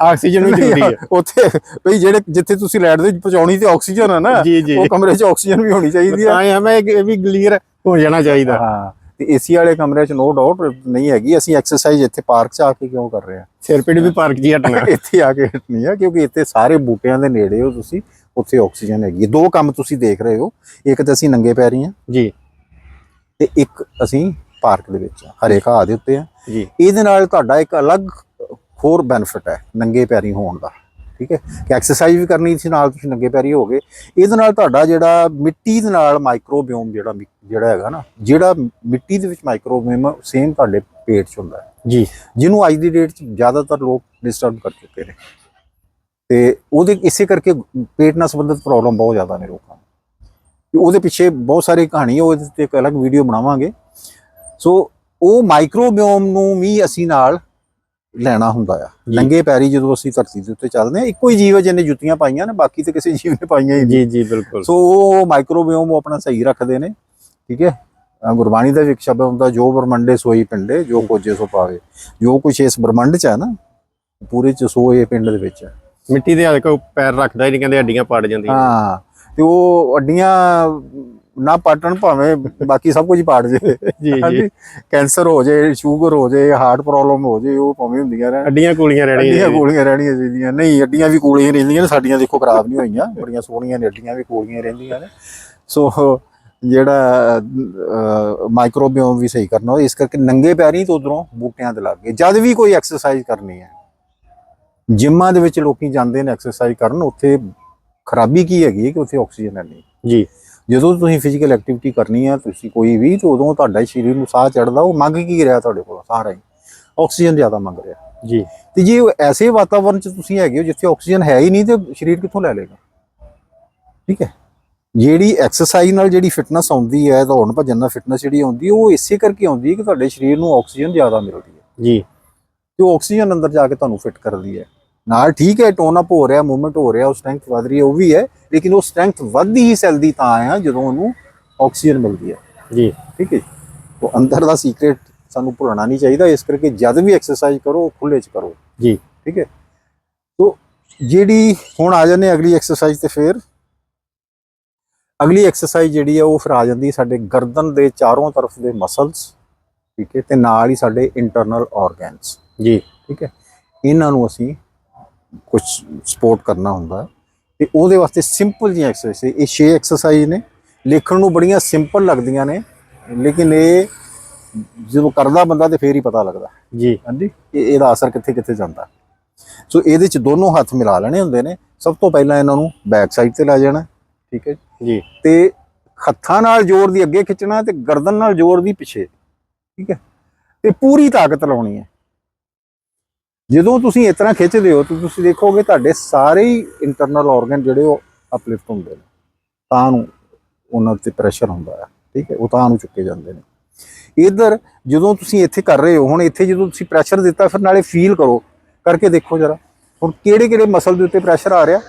ਆਕਸੀਜਨ ਵੀ ਜ਼ਰੂਰੀ ਹੈ। ਉੱਥੇ ਬਈ ਜਿਹੜੇ ਜਿੱਥੇ ਤੁਸੀਂ ਲਾਈਟ ਦੇ ਪਹੁੰਚਾਉਣੀ ਤੇ ਆਕਸੀਜਨ ਆ ਨਾ। ਉਹ ਕਮਰੇ 'ਚ ਆਕਸੀਜਨ ਵੀ ਹੋਣੀ ਚਾਹੀਦੀ ਆ। ਤਾਂ ਹਮੇ ਇਹ ਵੀ ਕਲੀਅਰ ਹੋ ਜਾਣਾ ਚਾਹੀਦਾ। ਹਾਂ ਤੇ ਏਸੀ ਵਾਲੇ ਕਮਰੇ 'ਚ ਨੋ ਡਾਊਟ ਨਹੀਂ ਹੈਗੀ ਅਸੀਂ ਐਕਸਰਸਾਈਜ਼ ਇੱਥੇ ਪਾਰਕ 'ਚ ਆ ਕੇ ਕਿਉਂ ਕਰ ਰਹੇ ਆ? ਸਿਰ ਪੀੜ ਵੀ ਪਾਰਕ 'ਚ ਹੀ ਹਟਣਾ। (laughs) ਇੱਥੇ ਆ ਕੇ ਨਹੀਂ ਆ ਕਿਉਂਕਿ ਇੱਥੇ ਸਾਰੇ ਬੂਟਿਆਂ ਦੇ ਨੇੜੇ ਹੋ ਤੁਸੀਂ ਉੱਥੇ ਆਕਸੀਜਨ ਹੈਗੀ ਹੈ ਦੋ ਕੰਮ ਤੁਸੀਂ ਦੇਖ ਰਹੇ ਹੋ ਇੱਕ ਤਾਂ ਅਸੀਂ ਨੰਗੇ ਪੈਰੀ ਆ। ਜੀ। ਤੇ ਇੱਕ ਅਸੀਂ ਪਾਰਕ ਦੇ ਵਿੱਚ ਆ ਹਰੇ ਘਾਹ ਦੇ ਉੱਤੇ ਆ। ਜੀ। ਇਹਦੇ ਨਾਲ ਤੁਹਾਡਾ ਇੱਕ ਅਲੱਗ ਹੋਰ ਬੈਨੀਫਿਟ ਹੈ ਨੰਗੇ ਪੈਰੀ ਹੋਣ ਦਾ ਠੀਕ ਹੈ? ਕਿ ਐਕਸਰਸਾਈਜ਼ ਵੀ ਕਰਨੀ ਸੀ ਨਾਲ ਤੁਸੀਂ ਨੰਗੇ ਪੈਰੀ ਹੋਗੇ ਇਹਦੇ ਨਾਲ ਤੁਹਾਡਾ ਜਿਹੜਾ ਮਿੱਟੀ ਦੇ ਨਾਲ ਮਾਈਕਰੋਬਿਓਮ ਜਿਹੜਾ ਜਿਹੜਾ ਹੈਗਾ ਨਾ ਜਿਹੜਾ ਮਿੱਟੀ ਦੇ ਵਿੱਚ ਮਾਈਕਰੋਬਿਓਮ ਸੇਮ ਤੁਹਾਡੇ ਪੇਟ 'ਚ ਹੁੰਦਾ ਹੈ। ਜੀ। ਜਿਹਨੂੰ ਅੱਜ ਦੀ ਡੇਟ 'ਚ ਜ਼ਿਆਦਾਤਰ ਲੋਕ ਡਿਸਟਰਬ ਕਰ ਚੁੱਕੇ ਨੇ। ਤੇ ਉਹਦੇ ਇਸੇ ਕਰਕੇ ਪੇਟ ਨਾਲ ਸੰਬੰਧਿਤ ਪ੍ਰੋਬਲਮ ਬਹੁਤ ਜ਼ਿਆਦਾ ਨੇ ਲੋਕਾਂ ਨੂੰ। ਉਹਦੇ ਪਿੱਛੇ ਬਹੁਤ ਸਾਰੀ ਕਹਾਣੀ ਹੈ ਉਹਦੇ ਤੇ ਇੱਕ ਅਲੱਗ ਵੀਡੀਓ ਬਣਾਵਾਂਗੇ। ਸੋ ਉਹ ਮਾਈਕਰੋਬਿਓਮ ਨੂੰ ਵੀ ਅਸੀਂ ਨਾਲ ਲੈਣਾ ਹੁੰਦਾ ਆ। ਨੰਗੇ ਪੈਰੀ ਜਦੋਂ ਅਸੀਂ ਧਰਤੀ ਦੇ ਉੱਤੇ ਚੱਲਦੇ ਆ ਇੱਕੋ ਹੀ ਜੀਵ ਹੈ ਜਿਹਨੇ ਜੁੱਤੀਆਂ ਪਾਈਆਂ ਨੇ ਬਾਕੀ ਤੇ ਕਿਸੇ ਜੀਵ ਨੇ ਪਾਈਆਂ ਹੀ ਨਹੀਂ। ਜੀ ਜੀ ਬਿਲਕੁਲ। ਸੋ ਉਹ ਮਾਈਕਰੋਬਿਓਮ ਉਹ ਆਪਣਾ ਸਹੀ ਰੱਖਦੇ ਨੇ ਠੀਕ ਹੈ? ਗੁਰਬਾਣੀ ਦਾ ਵੀ ਇੱਕ ਸ਼ਬਦ ਹੁੰਦਾ ਜੋ ਬ੍ਰਹਮੰਡੇ ਸੋਈ ਪਿੰਡੇ ਜੋ ਕੋਜੇ ਸੋ ਪਾਵੇ। ਜੋ ਕੁਛ ਇਸ ਬ੍ਰਹਮੰਡ ਚ ਹੈ ਨਾ ਪੂਰੇ ਚ ਸੋ ਇਹ ਪਿੰਡ ਦੇ ਵਿੱਚ ਹੈ ਮਿੱਟੀ ਦੇ ਹੱਥ ਕੋ ਪੈਰ ਰੱਖਦਾ ਹੀ ਨਹੀਂ ਕਹਿੰਦੇ ਹੱਡੀਆਂ ਪਾੜ ਜਾਂਦੀਆਂ। ਹਾਂ ਤੇ ਉਹ ਅੱਡੀਆਂ ਨਾ ਪਾਟਣ ਭਾਵੇਂ ਬਾਕੀ ਸਭ ਕੁਝ ਹੀ ਪਾੜ ਜੇ। ਜੀ ਜੀ। ਕੈਂਸਰ ਹੋ ਜੇ ਸ਼ੂਗਰ ਹੋ ਜੇ ਹਾਰਟ ਪ੍ਰੋਬਲਮ ਹੋ ਜੇ ਉਹ ਭਾਵੇਂ ਹੁੰਦੀਆਂ ਰਹਿਣ। ਹੱਡੀਆਂ ਕੂਲੀਆਂ ਰਹਿਣੀਆਂ ਅੱਡੀਆਂ ਜੀ। ਗੋਲੀਆਂ ਰਹਿਣੀਆਂ ਚਾਹੀਦੀਆਂ ਨਹੀਂ ਅੱਡੀਆਂ ਵੀ ਗੋਲੀਆਂ ਰਹਿੰਦੀਆਂ ਨੇ ਸਾਡੀਆਂ ਦੇਖੋ ਖਰਾਬ ਨਹੀਂ ਹੋਈਆਂ। ਬੜੀਆਂ ਸੋਹਣੀਆਂ ਨੇ ਅੱਡੀਆਂ ਵੀ ਗੋਲੀਆਂ ਰਹਿੰਦੀਆਂ ਨੇ। ਸੋ ਜਿਹੜਾ ਮਾਈਕਰੋਬਿਓਮ ਵੀ ਸਹੀ ਕਰਨਾ ਇਸ ਕਰਕੇ ਨੰਗੇ ਪੈਰੀ ਤੋਂ ਉਧਰੋਂ ਬੂਟਿਆਂ ਤੇ ਲੱਗ। ਜਦ ਵੀ ਕੋਈ ਐਕਸਰਸਾਈਜ਼ ਕਰਨੀ ਹੈ ਜਿੰਮਾਂ ਦੇ ਵਿੱਚ ਲੋਕੀ ਜਾਂਦੇ ਨੇ ਐਕਸਰਸਾਈਜ਼ ਕਰਨ ਉੱਥੇ ਖਰਾਬੀ ਕੀ ਹੈਗੀ ਹੈ ਕਿ ਉੱਥੇ ਆਕਸੀਜਨ ਹੈ ਨਹੀਂ? ਜੀ। ਜਦੋਂ ਤੁਸੀਂ ਫਿਜ਼ੀਕਲ ਐਕਟੀਵਿਟੀ ਕਰਨੀ ਹੈ ਤੁਸੀਂ ਕੋਈ ਵੀ ਤੇ ਉਦੋਂ ਤੁਹਾਡਾ ਸਰੀਰ ਨੂੰ ਸਾਹ ਚੜਦਾ ਉਹ ਮੰਗ ਕੀ ਰਿਹਾ ਤੁਹਾਡੇ ਕੋਲ? ਸਾਰਾ ਹੀ ਆਕਸੀਜਨ ਜ਼ਿਆਦਾ ਮੰਗ ਰਿਹਾ। ਜੀ। ਤੇ ਜੇ ਉਹ ਐਸੇ ਵਾਤਾਵਰਣ ਚ ਤੁਸੀਂ ਹੈਗੇ ਹੋ ਜਿੱਥੇ ਆਕਸੀਜਨ ਹੈ ਹੀ ਨਹੀਂ ਤੇ ਸਰੀਰ ਕਿੱਥੋਂ ਲੈ ਲੇਗਾ ਠੀਕ ਹੈ। ਜਿਹੜੀ ਐਕਸਰਸਾਈਜ਼ ਨਾਲ ਜਿਹੜੀ ਫਿਟਨੈਸ ਆਉਂਦੀ ਹੈ ਦੌੜਨ ਭੱਜਣ ਨਾਲ ਫਿਟਨੈਸ ਜਿਹੜੀ ਆਉਂਦੀ ਉਹ ਇਸੇ ਕਰਕੇ ਆਉਂਦੀ ਹੈ ਕਿ ਤੁਹਾਡੇ ਸਰੀਰ ਨੂੰ ਆਕਸੀਜਨ ਜ਼ਿਆਦਾ ਮਿਲਦੀ ਹੈ। ਜੀ। ਤੇ ਉਹ ਆਕਸੀਜਨ ਅੰਦਰ ਜਾ ਕੇ ਤੁਹਾਨੂੰ ਫਿਟ ਕਰਦੀ ਹੈ। ਨਾਲ ਠੀਕ ਹੈ ਟੋਨ ਅਪ ਹੋ ਰਿਹਾ ਮੂਵਮੈਂਟ ਹੋ ਰਿਹਾ ਉਹ ਸਟਰੈਂਥ ਵਧ ਰਹੀ ਹੈ ਉਹ ਵੀ ਹੈ ਲੇਕਿਨ ਉਹ ਸਟਰੈਂਥ ਵੱਧਦੀ ਹੀ ਸੈੱਲ ਦੀ ਤਾਂ ਆ ਜਦੋਂ ਉਹਨੂੰ ਆਕਸੀਜਨ ਮਿਲਦੀ ਹੈ। ਜੀ। ਠੀਕ ਹੈ? ਉਹ ਅੰਦਰ ਦਾ ਸੀਕ੍ਰੇਟ ਸਾਨੂੰ ਭੁੱਲਣਾ ਨਹੀਂ ਚਾਹੀਦਾ ਇਸ ਕਰਕੇ ਜਦ ਵੀ ਐਕਸਰਸਾਈਜ਼ ਕਰੋ ਖੁੱਲੇ ਚ ਕਰੋ। ਜੀ। ਠੀਕ ਹੈ? ਸੋ ਜਿਹੜੀ ਹੁਣ ਆ ਜਾਂਦੇ ਅਗਲੀ ਐਕਸਰਸਾਈਜ਼ ਤੇ ਫਿਰ। ਅਗਲੀ ਐਕਸਰਸਾਈਜ਼ ਜਿਹੜੀ ਹੈ ਉਹ ਫਿਰ ਆ ਜਾਂਦੀ ਸਾਡੇ ਗਰਦਨ ਦੇ ਚਾਰੋਂ ਤਰਫ ਦੇ ਮਸਲਸ ਠੀਕ ਹੈ ਤੇ ਨਾਲ ਹੀ ਸਾਡੇ ਇੰਟਰਨਲ ਆਰਗਨਸ ਜੀ। ਠੀਕ ਹੈ? ਇਹਨਾਂ ਨੂੰ ਅਸੀਂ ਕੁਝ ਸਪੋਰਟ ਕਰਨਾ ਹੁੰਦਾ ਤੇ ਉਹਦੇ ਵਾਸਤੇ ਸਿੰਪਲ ਜਿਹੀ ਐਕਸਰਸਾਈਜ਼ ਇਹ 6 ਐਕਸਰਸਾਈਜ਼ ਨੇ। ਲਿਖਣ ਨੂੰ ਬੜੀਆਂ ਸਿੰਪਲ ਲੱਗਦੀਆਂ ਨੇ ਲੇਕਿਨ ਇਹ ਜਦੋਂ ਕਰਦਾ ਬੰਦਾ ਤੇ ਫੇਰ ਹੀ ਪਤਾ ਲੱਗਦਾ। ਜੀ। ਹਾਂਜੀ? ਇਹ ਇਹਦਾ ਅਸਰ ਕਿੱਥੇ ਕਿੱਥੇ ਜਾਂਦਾ। ਸੋ ਇਹਦੇ ਚ ਦੋਨੋਂ ਹੱਥ ਮਿਲਾ ਲੈਣੇ ਹੁੰਦੇ ਨੇ। ਸਭ ਤੋਂ ਪਹਿਲਾਂ ਇਹਨਾਂ ਨੂੰ ਬੈਕ ਸਾਈਡ ਤੇ ਲੈ ਜਾਣਾ ਠੀਕ ਹੈ ਜੀ। ਤੇ ਹੱਥਾਂ ਨਾਲ ਜ਼ੋਰ ਦੀ ਅੱਗੇ ਖਿੱਚਣਾ ਤੇ ਗਰਦਨ ਨਾਲ ਜ਼ੋਰ ਦੀ ਪਿੱਛੇ ਠੀਕ ਹੈ? ਤੇ ਪੂਰੀ ਤਾਕਤ ਲਾਉਣੀ ਹੈ। ਜਦੋਂ ਤੁਸੀਂ ਇਸ ਤਰ੍ਹਾਂ ਖਿੱਚਦੇ ਹੋ ਤਾਂ ਤੁਸੀਂ ਦੇਖੋਗੇ ਤੁਹਾਡੇ ਸਾਰੇ ਹੀ ਇੰਟਰਨਲ ਆਰਗਨ ਜਿਹੜੇ ਉਹ ਅਪਲਿਫਟ ਹੁੰਦੇ ਨੇ। ਤਾਂ ਨੂੰ ਉਹਨਾਂ ਤੇ ਪ੍ਰੈਸ਼ਰ ਹੁੰਦਾ ਹੈ ਠੀਕ ਹੈ? ਉਹ ਤਾਂ ਨੂੰ ਚੁੱਕੇ ਜਾਂਦੇ ਨੇ। ਇਧਰ ਜਦੋਂ ਤੁਸੀਂ ਇੱਥੇ ਕਰ ਰਹੇ ਹੋ ਹੁਣ ਇੱਥੇ ਜਦੋਂ ਤੁਸੀਂ ਪ੍ਰੈਸ਼ਰ ਦਿੱਤਾ ਫਿਰ ਨਾਲੇ ਫੀਲ ਕਰੋ। ਕਰਕੇ ਦੇਖੋ ਜਰਾ ਹੁਣ ਕਿਹੜੇ ਕਿਹੜੇ ਮਸਲ ਦੇ ਉੱਤੇ ਪ੍ਰੈਸ਼ਰ ਆ ਰਿਹਾ?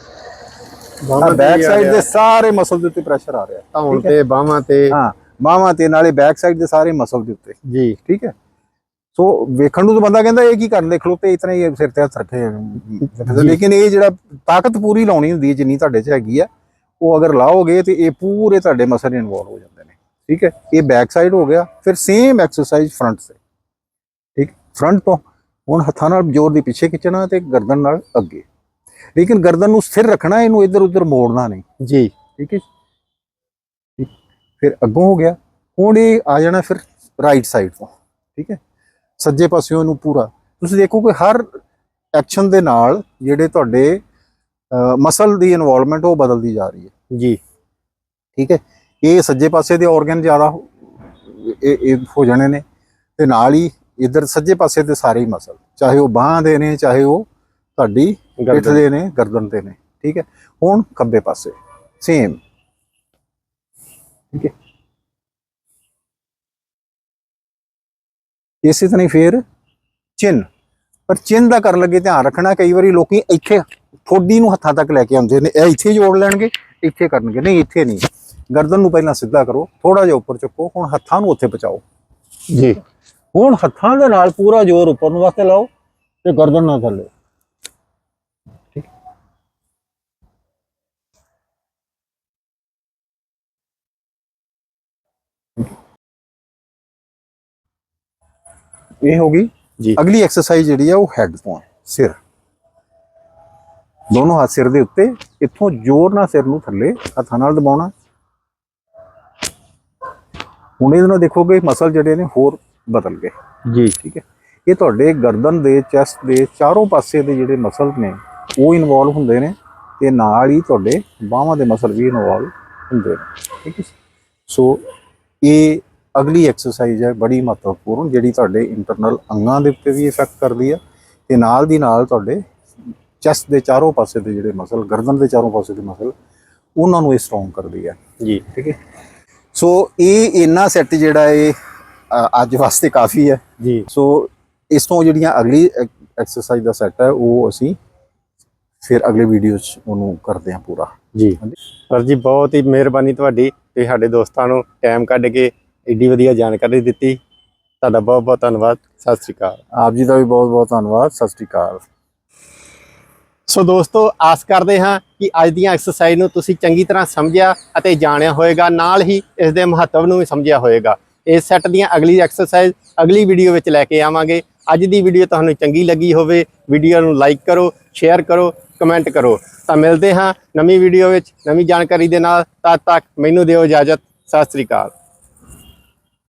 ਬੈਕ ਸਾਈਡ ਦੇ ਸਾਰੇ ਮਸਲ ਦੇ ਉੱਤੇ ਪ੍ਰੈਸ਼ਰ ਆ ਰਿਹਾ ਧੌਣ ਤੇ ਬਾਹਾਂ ਤੇ ਹਾਂ ਬਾਹਾਂ ਤੇ ਨਾਲੇ ਬੈਕ ਸਾਈਡ ਦੇ ਸਾਰੇ ਮਸਲ ਦੇ ਉੱਤੇ ਜੀ। ਠੀਕ ਹੈ? ਸੋ ਵੇਖਣ ਨੂੰ ਤਾਂ ਬੰਦਾ ਕਹਿੰਦਾ ਇਹ ਕੀ ਕਰਨ ਦੇ ਖਲੋਤੇ ਇਤਨਾ ਹੀ ਸਿਰ ਤੇ ਹੱਥ ਰੱਖੇ। ਲੇਕਿਨ ਇਹ ਜਿਹੜਾ ਤਾਕਤ ਪੂਰੀ ਲਾਉਣੀ ਹੁੰਦੀ ਹੈ ਜਿੰਨੀ ਤੁਹਾਡੇ 'ਚ ਹੈਗੀ ਆ ਉਹ ਅਗਰ ਲਾਓਗੇ ਤੇ ਇਹ ਪੂਰੇ ਤੁਹਾਡੇ ਮਸਲ ਇਨਵੋਲਵ ਹੋ ਜਾਂਦੇ ਨੇ। ਠੀਕ ਹੈ? ਇਹ ਬੈਕ ਸਾਈਡ ਹੋ ਗਿਆ ਫਿਰ ਸੇਮ ਐਕਸਰਸਾਈਜ਼ ਫਰੰਟ ਸੇ ਠੀਕ? ਫਰੰਟ ਤੋਂ ਹੁਣ ਹੱਥਾਂ ਨਾਲ ਜ਼ੋਰ ਦੀ ਪਿੱਛੇ ਖਿੱਚਣਾ ਤੇ ਗਰਦਨ ਨਾਲ ਅੱਗੇ। ਲੇਕਿਨ ਗਰਦਨ ਨੂੰ ਸਥਿਰ ਰੱਖਣਾ ਇਹਨੂੰ ਇੱਧਰ ਉੱਧਰ ਮੋੜਨਾ ਨਹੀਂ। ਜੀ। ਠੀਕ ਹੈ। ਫਿਰ ਅੱਗੋਂ ਹੋ ਗਿਆ ਹੁਣ ਇਹ ਆ ਜਾਣਾ ਫਿਰ ਰਾਈਟ ਸਾਈਡ ਤੋਂ। ਠੀਕ ਹੈ? ਸੱਜੇ ਪਾਸਿਓਂ ਇਹਨੂੰ ਪੂਰਾ। ਤੁਸੀਂ ਦੇਖੋ ਕਿ ਹਰ ਐਕਸ਼ਨ ਦੇ ਨਾਲ ਜਿਹੜੇ ਤੁਹਾਡੇ ਮਸਲ ਦੀ ਇਨਵੋਲਵਮੈਂਟ ਉਹ ਬਦਲਦੀ ਜਾ ਰਹੀ ਹੈ। ਜੀ। ਠੀਕ ਹੈ? ਇਹ ਸੱਜੇ ਪਾਸੇ ਦੇ ਆਰਗਨ ਜ਼ਿਆਦਾ ਇਹ ਹੋ ਜਾਣੇ ਨੇ ਤੇ ਨਾਲ ਹੀ ਇਧਰ ਸੱਜੇ ਪਾਸੇ ਦੇ ਸਾਰੇ ਹੀ ਮਸਲ ਚਾਹੇ ਉਹ ਬਾਹਾਂ ਦੇ ਨੇ ਚਾਹੇ ਉਹ ਤੁਹਾਡੀ ਪਿੱਠ। ਦੇ ਨੇ ਗਰਦਨ ਤੇ ਨੇ। ਠੀਕ ਹੈ? ਹੁਣ ਖੱਬੇ ਪਾਸੇ ਸੇਮ ਠੀਕ ਹੈ? ਇਸੇ ਤਰ੍ਹਾਂ ਹੀ ਫੇਰ ਚਿੰਨ ਪਰ ਚਿੰਨ ਦਾ ਕਰਨ ਲੱਗੇ ਧਿਆਨ ਰੱਖਣਾ ਕਈ ਵਾਰੀ ਲੋਕੀ ਇੱਥੇ ਠੋਡੀ ਨੂੰ ਹੱਥਾਂ ਤੱਕ ਲੈ ਕੇ ਆਉਂਦੇ ਨੇ ਇਹ ਇੱਥੇ ਜੋੜ ਲੈਣਗੇ ਇੱਥੇ ਕਰਨਗੇ। ਨਹੀਂ ਇੱਥੇ ਨਹੀਂ। ਗਰਦਨ ਨੂੰ ਪਹਿਲਾਂ ਸਿੱਧਾ ਕਰੋ ਥੋੜਾ ਜਿਹਾ ਉੱਪਰ ਚੁੱਕੋ ਹੁਣ ਹੱਥਾਂ ਨੂੰ ਉੱਥੇ ਪਹੁੰਚਾਓ। ਜੀ। ਹੁਣ ਹੱਥਾਂ ਦੇ ਨਾਲ ਪੂਰਾ ਜ਼ੋਰ ਉੱਪਰ ਨੂੰ ਵਾਸਤੇ ਲਾਓ ਤੇ ਗਰਦਨ ਨਾਲ ਥੱਲੇ। ਇਹ ਹੋ ਗਈ। ਜੀ। ਅਗਲੀ ਐਕਸਰਸਾਈਜ਼ ਜਿਹੜੀ ਆ ਉਹ ਹੈਡ ਤੋਂ ਸਿਰ। ਦੋਨੋਂ ਹੱਥ ਸਿਰ ਦੇ ਉੱਤੇ ਇੱਥੋਂ ਜ਼ੋਰ ਨਾਲ ਸਿਰ ਨੂੰ ਥੱਲੇ ਹੱਥਾਂ ਨਾਲ ਦਬਾਉਣਾ। ਹੁਣ ਇਹਦੇ ਨਾਲ ਦੇਖੋਗੇ ਮਸਲ ਜਿਹੜੇ ਨੇ ਹੋਰ ਬਦਲ ਗਏ। ਜੀ। ਠੀਕ ਹੈ। ਇਹ ਤੁਹਾਡੇ ਗਰਦਨ ਦੇ ਚੈਸਟ ਦੇ ਚਾਰੋਂ ਪਾਸੇ ਦੇ ਜਿਹੜੇ ਮਸਲ ਨੇ ਉਹ ਇਨਵੋਲਵ ਹੁੰਦੇ ਨੇ ਤੇ ਨਾਲ ਹੀ ਤੁਹਾਡੇ ਬਾਹਾਂ ਦੇ ਮਸਲ ਵੀ ਇਨਵੋਲਵ ਹੁੰਦੇ ਨੇ। ਠੀਕ ਹੈ ਸੋ ਇਹ ਅਗਲੀ ਐਕਸਰਸਾਈਜ਼ ਹੈ ਬੜੀ ਮਹੱਤਵਪੂਰਨ ਜਿਹੜੀ ਤੁਹਾਡੇ ਇੰਟਰਨਲ ਅੰਗਾਂ ਦੇ ਉੱਤੇ ਵੀ ਇਫੈਕਟ ਕਰਦੀ ਹੈ ਤੇ ਨਾਲ ਦੀ ਨਾਲ ਤੁਹਾਡੇ ਚੈਸਟ ਦੇ ਚਾਰੋਂ ਪਾਸੇ ਦੇ ਜਿਹੜੇ ਮਸਲ ਗਰਦਨ ਦੇ ਚਾਰੋਂ ਪਾਸੇ ਦੇ ਮਸਲ ਉਹਨਾਂ ਨੂੰ ਇਹ ਸਟਰੋਂਗ ਕਰਦੀ ਹੈ। ਜੀ। ਠੀਕ ਹੈ? ਸੋ ਇਹ ਇੰਨਾ ਸੈੱਟ ਜਿਹੜਾ ਇਹ ਅੱਜ ਵਾਸਤੇ ਕਾਫੀ ਹੈ। ਜੀ। ਸੋ ਇਸ ਤੋਂ ਜਿਹੜੀਆਂ ਅਗਲੀ ਐਕਸਰਸਾਈਜ਼ ਦਾ ਸੈੱਟ ਹੈ ਉਹ ਅਸੀਂ ਫਿਰ ਅਗਲੇ ਵੀਡੀਓ 'ਚ ਉਹਨੂੰ ਕਰਦੇ ਹਾਂ ਪੂਰਾ। ਜੀ। ਸਰ ਜੀ ਬਹੁਤ ਹੀ ਮਿਹਰਬਾਨੀ ਤੁਹਾਡੀ ਤੇ ਸਾਡੇ ਦੋਸਤਾਂ ਨੂੰ ਟਾਈਮ ਕੱਢ ਕੇ ਏਡੀ ਵਧੀਆ ਜਾਣਕਾਰੀ ਦਿੱਤੀ। ਤੁਹਾਡਾ ਬਹੁਤ ਬਹੁਤ ਧੰਨਵਾਦ। ਸਤਿ ਸ੍ਰੀ ਅਕਾਲ। ਆਪ ਜੀ ਦਾ ਵੀ ਬਹੁਤ ਬਹੁਤ ਧੰਨਵਾਦ। ਸਤਿ ਸ਼੍ਰੀ ਅਕਾਲ। ਸੋ ਦੋਸਤੋ ਆਸ ਕਰਦੇ ਹਾਂ ਕਿ ਅੱਜ ਦੀਆਂ ਐਕਸਰਸਾਈਜ਼ ਨੂੰ ਤੁਸੀਂ ਚੰਗੀ ਤਰ੍ਹਾਂ ਸਮਝਿਆ ਅਤੇ ਜਾਣਿਆ ਹੋਵੇਗਾ ਨਾਲ ਹੀ ਇਸ ਦੇ ਮਹੱਤਵ ਨੂੰ ਵੀ ਸਮਝਿਆ ਹੋਵੇਗਾ ਇਸ ਸੈੱਟ ਦੀਆਂ ਅਗਲੀ ਐਕਸਰਸਾਈਜ਼ ਅਗਲੀ ਵੀਡੀਓ ਵਿੱਚ ਲੈ ਕੇ ਆਵਾਂਗੇ। ਅੱਜ ਦੀ ਵੀਡੀਓ ਤੁਹਾਨੂੰ ਚੰਗੀ ਲੱਗੀ ਹੋਵੇ ਵੀਡੀਓ ਨੂੰ ਲਾਈਕ ਕਰੋ ਸ਼ੇਅਰ ਕਰੋ ਕਮੈਂਟ ਕਰੋ। ਤਾਂ ਮਿਲਦੇ ਹਾਂ ਨਵੀਂ ਵੀਡੀਓ ਵਿੱਚ ਨਵੀਂ ਜਾਣਕਾਰੀ ਦੇ ਨਾਲ। ਤਦ ਤੱਕ ਮੈਨੂੰ ਦਿਓ ਇਜਾਜ਼ਤ। ਸਤਿ ਸ੍ਰੀ ਅਕਾਲ।